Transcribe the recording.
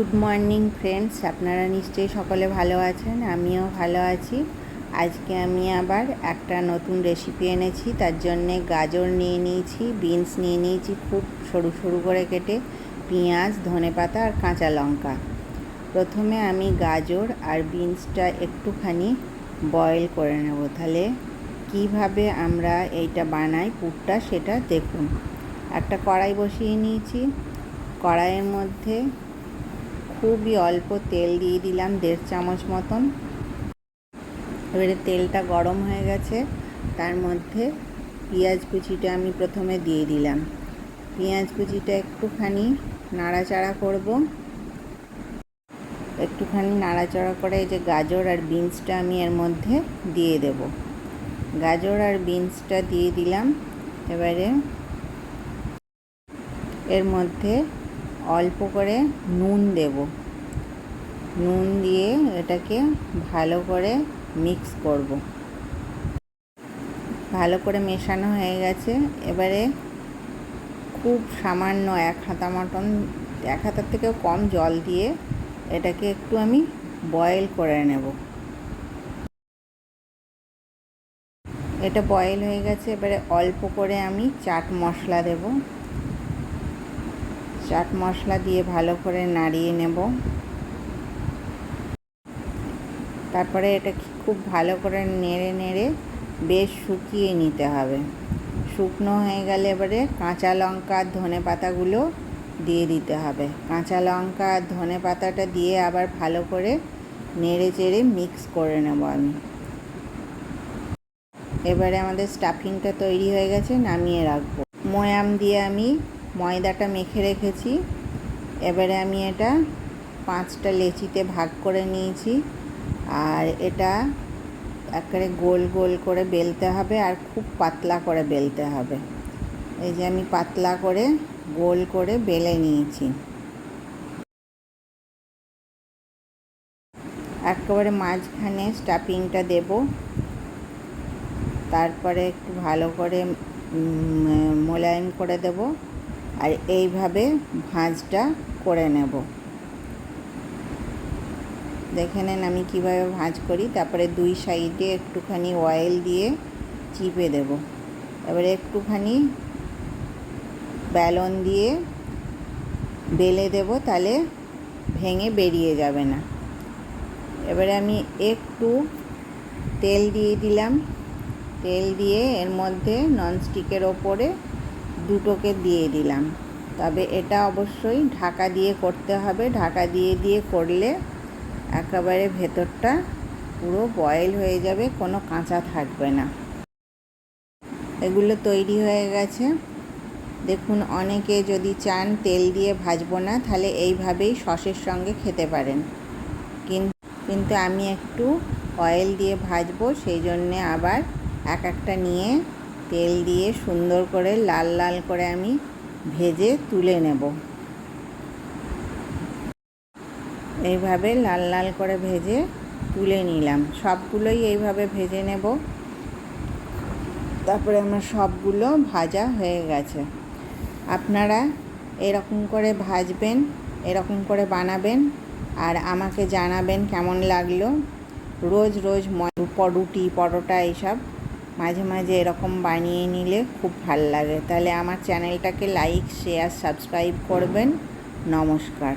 Morning friends, আপনারা নিশ্চয়ই সকলে ভালো আছেন, আমিও ভালো আছি। আজকে আমি আবার একটা নতুন রেসিপি এনেছি, তার জন্যে গাজর নিয়ে নিয়েছি বিনস নিয়ে নিয়েছি খুব সরু সরু করে কেটে, পেঁয়াজ, ধনেপাতা আর কাঁচা লঙ্কা। প্রথমে আমি গাজর আর বিনসটা একটুখানি বয়েল করে নেব। তাহলে কীভাবে আমরা এইটা বানাই, পুরটা সেটা দেখুন। একটা কড়াই বসিয়ে নিয়েছি, কড়াইয়ের মধ্যে খুবই অল্প তেল দিয়ে দিলাম, দেড় চামচ মতন। এবারে তেলটা গরম হয়ে গেছে, তার মধ্যে পেঁয়াজ কুচিটা আমি প্রথমে দিয়ে দিলাম। পেঁয়াজ কুচিটা একটুখানি নাড়াচাড়া করব। একটুখানি নাড়াচাড়া করে এই যে গাজর আর বিনসটা আমি এর মধ্যে দিয়ে দেব। গাজর আর বিনসটা দিয়ে দিলাম, এবারে এর মধ্যে অল্প করে নুন দেব। নুন দিয়ে এটাকে ভালো করে মিক্স করব। ভালো করে মেশানো হয়ে গেছে। এবারে খুব সামান্য এক হাতা মতন, এক হাতার থেকেও কম জল দিয়ে এটাকে একটু আমি বয়েল করে নেব। এটা বয়েল হয়ে গেছে। এবারে অল্প করে আমি চাট মশলা দেব। চাট মশলা দিয়ে ভালো করে নাড়িয়ে নেব। তারপরে এটা খুব ভালো করে নেড়ে নেড়ে বেশ শুকিয়ে নিতে হবে। শুকনো হয়ে গেলে এবারে কাঁচা লঙ্কা আর ধনে পাতাগুলো দিয়ে দিতে হবে। কাঁচা লঙ্কা আর ধনে পাতাটা দিয়ে আবার ভালো করে নেড়ে চেড়ে মিক্স করে নেব আমি। এবারে আমাদের স্টাফিংটা তৈরি হয়ে গেছে, নামিয়ে রাখব। ময়াম দিয়ে আমি ময়দাটা মেখে রেখেছি। এবারে আমি এটা পাঁচটা লেচিতে ভাগ করে নিয়েছি। আর এটা একেবারে গোল গোল করে বেলতে হবে আর খুব পাতলা করে বেলতে হবে। এই যে আমি পাতলা করে গোল করে বেলে নিয়েছি। একেবারে মাঝখানে স্টাফিংটা দেব। তারপরে একটু ভালো করে মোলায়েম করে দেব। আর এইভাবে ভাঁজটা করে নেব। দেখে নেন আমি কীভাবে ভাঁজ করি। তারপরে দুই সাইডে একটুখানি অয়েল দিয়ে চিপে দেব। এবারে একটুখানি ব্যালন দিয়ে বেলে দেব, তাহলে ভেঙে বেরিয়ে যাবে না। এবারে আমি একটু তেল দিয়ে দিলাম। তেল দিয়ে এর মধ্যে ননস্টিকের ওপরে দুটোকে দিয়ে দিলাম। তবে এটা অবশ্যই ঢাকা দিয়ে করতে হবে। ঢাকা দিয়ে দিয়ে করলে একেবারে ভেতরটা পুরো বয়েল হয়ে যাবে, কোনো কাঁচা থাকবে না। এগুলো তৈরি হয়ে গেছে। দেখুন, অনেকে যদি চান তেল দিয়ে ভাজবো না, তাহলে এইভাবেই সসের সঙ্গে খেতে পারেন। কিন্তু আমি একটু অয়েল দিয়ে ভাজবো, সেই জন্যে আবার এক একটা নিয়ে তেল দিয়ে সুন্দর করে লাল লাল করে আমি ভেজে তুলে নেব। এইভাবে লাল লাল করে ভেজে তুলে নিলাম। সবগুলোই এইভাবে ভেজে নেব। তারপরে আমার সবগুলো ভাজা হয়ে গেছে। আপনারা এরকম করে ভাজবেন, এরকম করে বানাবেন আর আমাকে জানাবেন কেমন লাগল। রোজ রোজ রুটি, পরোটা এইসব মাঝে মাঝে এরকম বানিয়ে নিলে খুব ভালো লাগে। তাহলে আমার চ্যানেলটাকে লাইক শেয়ার সাবস্ক্রাইব করবেন। নমস্কার।